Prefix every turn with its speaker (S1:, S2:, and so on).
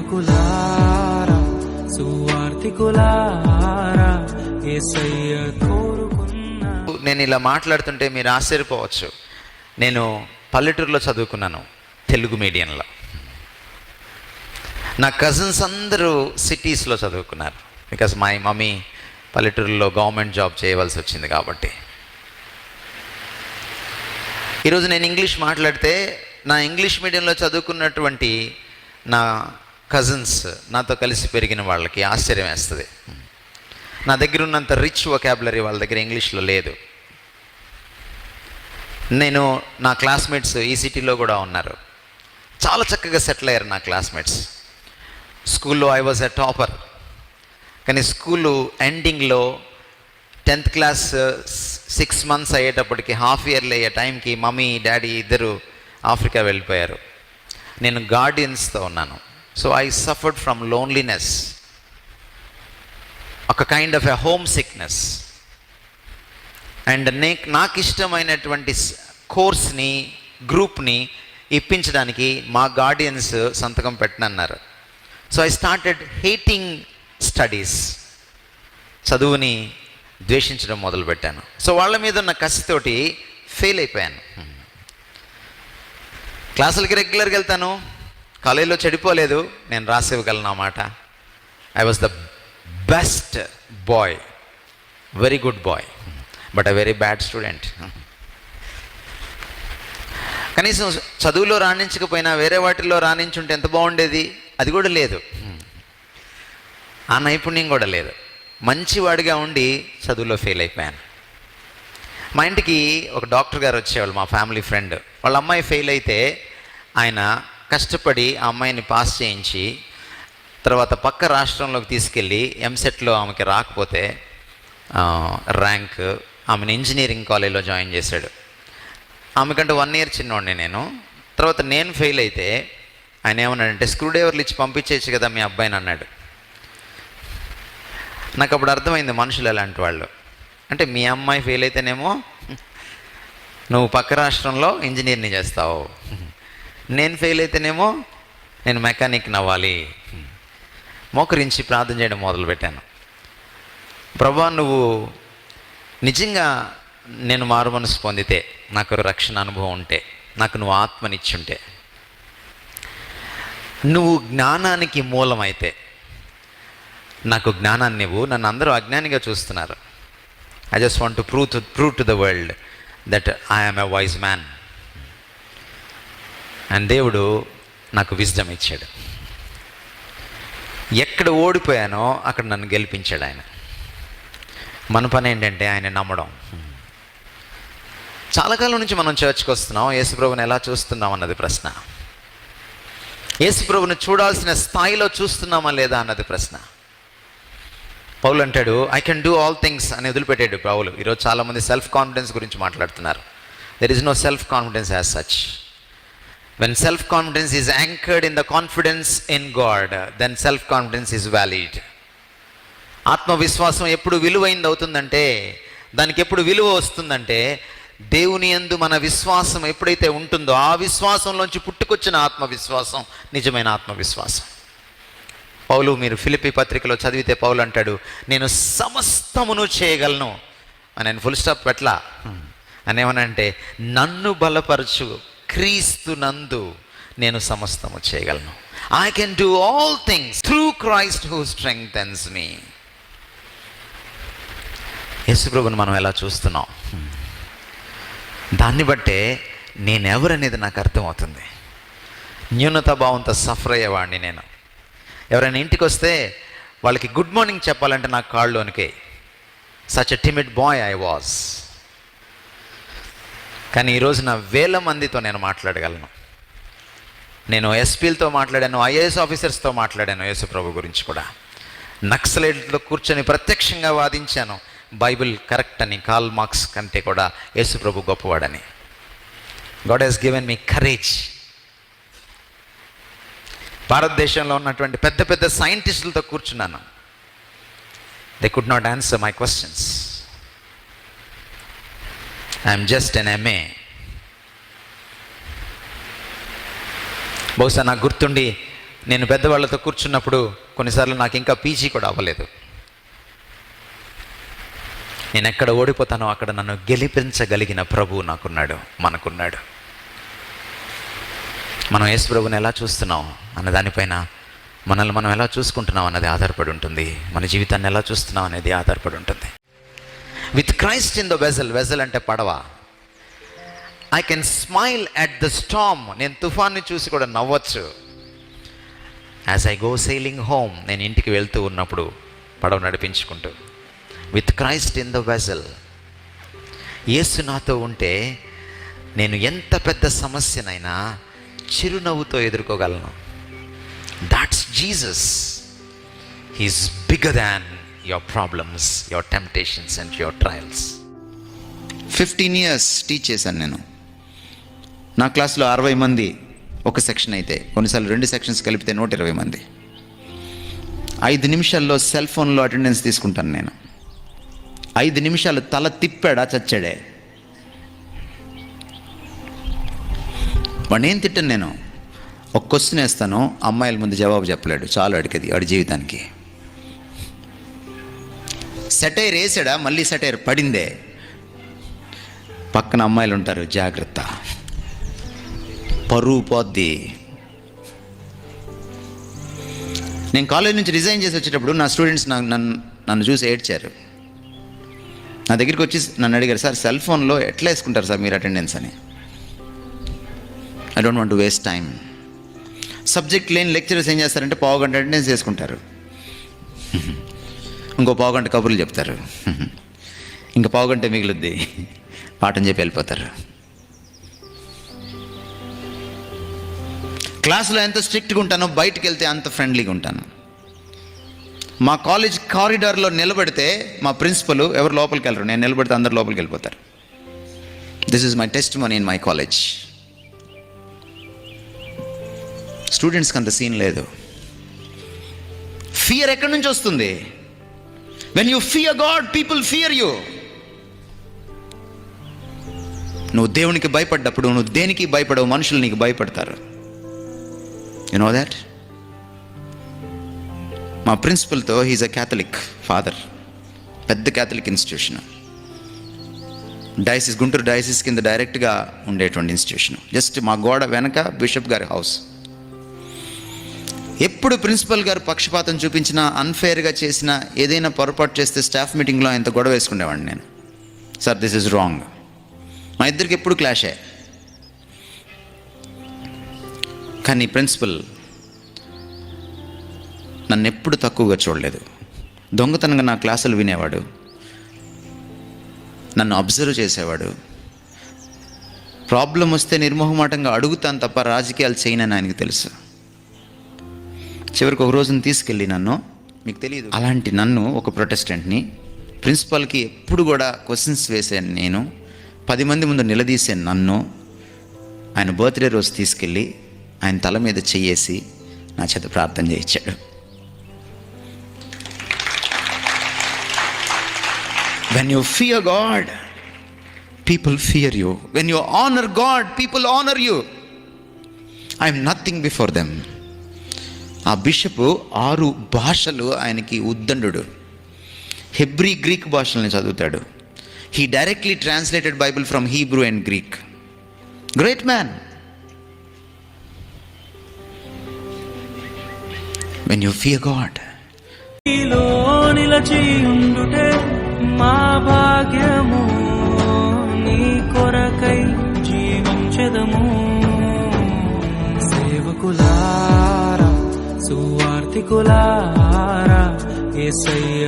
S1: కులారా సువార్తికులారా కోరుకున్న
S2: నేను ఇలా మాట్లాడుతుంటే మీరు ఆశ్చర్యపోవచ్చు. నేను పల్లెటూరులో చదువుకున్నాను తెలుగు మీడియంలో. నా కజిన్స్ అందరూ సిటీస్లో చదువుకున్నారు. బికాస్ మై మమ్మీ పల్లెటూరులో గవర్నమెంట్ జాబ్ చేయవలసి వచ్చింది కాబట్టి. ఈరోజు నేను ఇంగ్లీష్ మాట్లాడితే నా ఇంగ్లీష్ మీడియంలో చదువుకున్నటువంటి నా కజిన్స్ నాతో కలిసి పెరిగిన వాళ్ళకి ఆశ్చర్యం వేస్తుంది. నా దగ్గర ఉన్నంత రిచ్ వొకాబులరీ వాళ్ళ దగ్గర ఇంగ్లీష్లో లేదు. నేను నా క్లాస్మేట్స్ ఈ సిటీలో కూడా ఉన్నారు. చాలా చక్కగా సెటిల్ అయ్యారు నా క్లాస్మేట్స్ స్కూల్లో ఐ వాజ్ ఎ టాపర్ కానీ స్కూలు ఎండింగ్లో టెన్త్ క్లాస్ సిక్స్ మంత్స్ అయ్యేటప్పటికి హాఫ్ ఇయర్లీ అయ్యే టైంకి మమ్మీ డాడీ ఇద్దరు ఆఫ్రికా వెళ్ళిపోయారు. నేను గార్డియన్స్తో ఉన్నాను. So I suffered from loneliness ఒక kind of a homesickness and నే నాకు ఇష్టమైనటువంటి కోర్స్ని గ్రూప్ని ఇప్పించడానికి మా గార్డియన్స్ సంతకం పెట్టనన్నారు. So I started hating studies చదువుని ద్వేషించడం మొదలుపెట్టాను. సో వాళ్ళ మీద ఉన్న కసితోటి ఫెయిల్ అయిపోయాను. Hmm. క్లాసులకి రెగ్యులర్గా వెళ్తాను. కాలేజీలో చెడిపోలేదు నేను రాసివ్వగలను అన్నమాట I was the best boy very good boy but a very bad student కనీసం చదువులో రాణించకపోయినా వేరే వాటిల్లో రాణించుంటే ఎంత బాగుండేది? అది కూడా లేదు. ఆ నైపుణ్యం కూడా లేదు. మంచివాడిగా ఉండి చదువులో ఫెయిల్ అయిపోయాను. మా ఇంటికి ఒక డాక్టర్ గారు వచ్చేవాళ్ళు మా ఫ్యామిలీ ఫ్రెండ్ వాళ్ళ అమ్మాయి ఫెయిల్ అయితే ఆయన కష్టపడి ఆ అమ్మాయిని పాస్ చేయించి తర్వాత పక్క రాష్ట్రంలోకి తీసుకెళ్ళి ఎంసెట్లో ఆమెకి రాకపోతే ర్యాంక్ ఆమెను ఇంజనీరింగ్ కాలేజ్లో జాయిన్ చేశాడు. ఆమెకంటే వన్ ఇయర్ చిన్నోడిని నేను. తర్వాత నేను ఫెయిల్ అయితే ఆయన ఏమన్నాడంటే స్క్రూడ్రైవర్లు ఇచ్చి పంపించేయచ్చు కదా మీ అబ్బాయిని అన్నాడు. నాకు అప్పుడు అర్థమైంది మనుషులు ఎలాంటి వాళ్ళు. అంటే మీ అమ్మాయి ఫెయిల్ అయితేనేమో నువ్వు పక్క రాష్ట్రంలో ఇంజనీర్ని చేస్తావు. నేను ఫెయిల్ అయితేనేమో నేను మెకానిక్ నవ్వాలి. మోకరించి ప్రార్థన చేయడం మొదలుపెట్టాను. ప్రభా నువ్వు నిజంగా నేను మారు మనసు పొందితే నాకు రక్షణ అనుభవం ఉంటే నాకు నువ్వు ఆత్మనిచ్చుంటే నువ్వు జ్ఞానానికి మూలమైతే నాకు జ్ఞానాన్ని నువ్వు నన్ను అందరూ అజ్ఞానిగా చూస్తున్నారు. I just want to prove to prove to the world that I'm a wise man and దేవుడు నాకు విజ్డమ్ ఇచ్చాడు. ఎక్కడ ఓడిపోయానో అక్కడ నన్ను గెలిపించాడు ఆయన. మన పని ఏంటంటే ఆయన నమ్మడం. చాలా కాలం నుంచి మనం చర్చ్కి వస్తున్నాం యేసుప్రభుని ఎలా చూస్తున్నాం అన్నది ప్రశ్న. యేసుప్రభుని చూడాల్సిన స్థాయిలో చూస్తున్నామా లేదా అన్నది ప్రశ్న. పౌలు అంటాడు I can do all things అని వదిలిపెట్టాడు పౌలు. ఈరోజు చాలామంది సెల్ఫ్ కాన్ఫిడెన్స్ గురించి మాట్లాడుతున్నారు. There is no self confidence as such when self confidence is anchored in the confidence in God then self confidence is valid ఆత్మవిశ్వాసం ఎప్పుడు విలువైంది అవుతుందంటే దానికి ఎప్పుడు విలువ వస్తుందంటే దేవుని యందు మన విశ్వాసం ఎప్పుడైతే ఉంటుందో ఆ విశ్వాసంలోంచి పుట్టుకొచ్చిన ఆత్మవిశ్వాసం నిజమైన ఆత్మవిశ్వాసం. పౌలు మీరు ఫిలిపి పత్రికలో చదివితే పౌలు అంటాడు నేను సమస్తమును చేయగలను. నేను ఫుల్ స్టాప్ పెట్లా అని ఏమనంటే నన్ను బలపరచు క్రీస్తు నందు నేను సమస్తము చేయగలను. I can do all things through Christ who strengthens me యేసుప్రభుని మనం ఎలా చూస్తున్నాం? దాన్ని బట్టే నేనెవరనేది నాకు అర్థమవుతుంది. న్యూనత భావంతో సఫర్ అయ్యేవాడిని నేను. ఎవరైనా ఇంటికి వస్తే వాళ్ళకి గుడ్ మార్నింగ్ చెప్పాలంటే నాకు కాళ్ళలోనికే. Such a timid boy I was కానీ ఈరోజు నా వేల మందితో నేను మాట్లాడగలను. నేను ఎస్పీలతో మాట్లాడాను ఐఏఎస్ ఆఫీసర్స్తో మాట్లాడాను యేసుప్రభు గురించి కూడా. నక్సలైట్లతో కూర్చొని ప్రత్యక్షంగా వాదించాను. బైబిల్ కరెక్ట్ అని కాల్ మార్క్స్ కంటే కూడా యేసుప్రభు గొప్పవాడని. God has given me courage. భారతదేశంలో ఉన్నటువంటి పెద్ద పెద్ద సైంటిస్టులతో కూర్చున్నాను. They could not answer my questions I'm just an M బహుశా నాకు గుర్తుండి
S3: నేను పెద్దవాళ్ళతో కూర్చున్నప్పుడు కొన్నిసార్లు నాకు ఇంకా పీజీ కూడా అవ్వలేదు. నేను ఎక్కడ ఓడిపోతానో అక్కడ నన్ను గెలిపించగలిగిన ప్రభువు నాకున్నాడు మనకున్నాడు. మనం యేసు ప్రభుని ఎలా చూస్తున్నాం అన్న దానిపైన మనల్ని మనం ఎలా చూసుకుంటున్నాం అన్నది ఆధారపడి ఉంటుంది. మన జీవితాన్ని ఎలా చూస్తున్నాం అనేది ఆధారపడి ఉంటుంది. With Christ in the vessel vessel అంటే పడవ. I can smile at the storm నేను తుఫాన్ని చూసి కూడా నవ్వచ్చు. As I go sailing home నేను ఇంటికి వెళ్తూ ఉన్నప్పుడు పడవ నడిపించుకుంటూ. With Christ in the vessel యేసు నాతో ఉంటే నేను ఎంత పెద్ద సమస్యనైనా చిరునవ్వుతో ఎదుర్కోగలను. That's Jesus he's bigger than your problems your temptations and your trials
S2: fifteen years teach చేశాను నేను. నా క్లాస్లో అరవై మంది ఒక సెక్షన్ అయితే కొన్నిసార్లు రెండు సెక్షన్స్ కలిపితే నూట ఇరవై మంది. ఐదు నిమిషాల్లో సెల్ ఫోన్లో అటెండెన్స్ తీసుకుంటాను నేను. ఐదు నిమిషాలు తల తిప్పాడా చచ్చాడే? వాడిని ఏం తిట్టాను నేను? ఒక క్వశ్చన్ వేస్తాను అమ్మాయిల ముందు జవాబు చెప్పలేడు చాలు అడిగేది వాడి జీవితానికి. సెటైర్ వేసాడా? మళ్ళీ సెటైర్ పడిందే. పక్కన అమ్మాయిలు ఉంటారు జాగ్రత్త. పరువు పోద్ది. నేను కాలేజ్ నుంచి రిజైన్ చేసి వచ్చేటప్పుడు నా స్టూడెంట్స్ నాకు నన్ను నన్ను చూసి ఏడ్చారు. నా దగ్గరికి వచ్చి నన్ను అడిగారు సార్ సెల్ ఫోన్లో ఎట్లా వేసుకుంటారు సార్ మీరు అటెండెన్స్ అని? I don't want to waste time subject లేని లెక్చరర్స్ ఏం చేస్తారంటే పావు గంట అటెండెన్స్ చేసుకుంటారు. ఇంకో పావుగంట కబుర్లు చెప్తారు. ఇంకా పావుగంట మిగులుద్ది. పాఠం చెప్పి వెళ్ళిపోతారు. క్లాసులో ఎంత స్ట్రిక్ట్గా ఉంటానో బయటకు వెళ్తే అంత ఫ్రెండ్లీగా ఉంటాను. మా కాలేజ్ కారిడార్లో నిలబడితే మా ప్రిన్సిపల్ ఎవరు లోపలికి వెళ్ళరు. నేను నిలబడితే అందరు లోపలికి వెళ్ళిపోతారు. This is my test money in my college స్టూడెంట్స్కి అంత సీన్ లేదు. ఫియర్ ఎక్కడి నుంచి వస్తుంది? When you fear God people fear you నువ్వు దేవునికి భయపడ్డప్పుడు నువ్వు దేనికి భయపడవు మనుషులు నీకు భయపడతారు. యు నో దాట్ మా ప్రిన్సిపల్తో హీజ్ అ క్యాథలిక్ ఫాదర్ పెద్ద Catholic institution diocese Guntur diocese కింద డైరెక్ట్గా ఉండేటువంటి ఇన్స్టిట్యూషన్ జస్ట్ మా గోడ వెనక బిషప్ గారి హౌస్ ఎప్పుడు ప్రిన్సిపల్ గారు పక్షపాతం చూపించినా అన్ఫేర్గా చేసిన ఏదైనా పొరపాటు చేస్తే స్టాఫ్ మీటింగ్లో ఆయనతో గొడవ వేసుకునేవాడిని నేను. సార్ దిస్ ఇస్ రాంగ్ మా ఇద్దరికి ఎప్పుడు క్లాషే కానీ ప్రిన్సిపల్ నన్ను ఎప్పుడు తక్కువగా చూడలేదు. దొంగతనంగా నా క్లాసులు వినేవాడు. నన్ను అబ్జర్వ్ చేసేవాడు. ప్రాబ్లం వస్తే నిర్మోహమాటంగా అడుగుతాను తప్ప రాజకీయాలు చేయనని ఆయనకు తెలుసు. చివరికి ఒక రోజున తీసుకెళ్ళి నన్ను మీకు తెలియదు అలాంటి నన్ను ఒక ప్రొటెస్టెంట్ని ప్రిన్సిపాల్కి ఎప్పుడు కూడా క్వశ్చన్స్ వేసాను నేను పది మంది ముందు నిలదీసే నన్ను ఆయన బర్త్డే రోజు తీసుకెళ్ళి ఆయన తల మీద చెయ్యేసి నా చేత ప్రార్థన చేయించాడు. When you fear God people fear you when you honour God people honour you I'm nothing before them ఆ బిషప్ ఆరు భాషలు ఆయనకి ఉద్దండు హెబ్రీ గ్రీక్ భాషల్ని చదువుతాడు. He directly translated Bible from Hebrew and Greek great man when you fear God
S1: నిలచి సేవకులారా సువార్తికులారా ఏసయ్య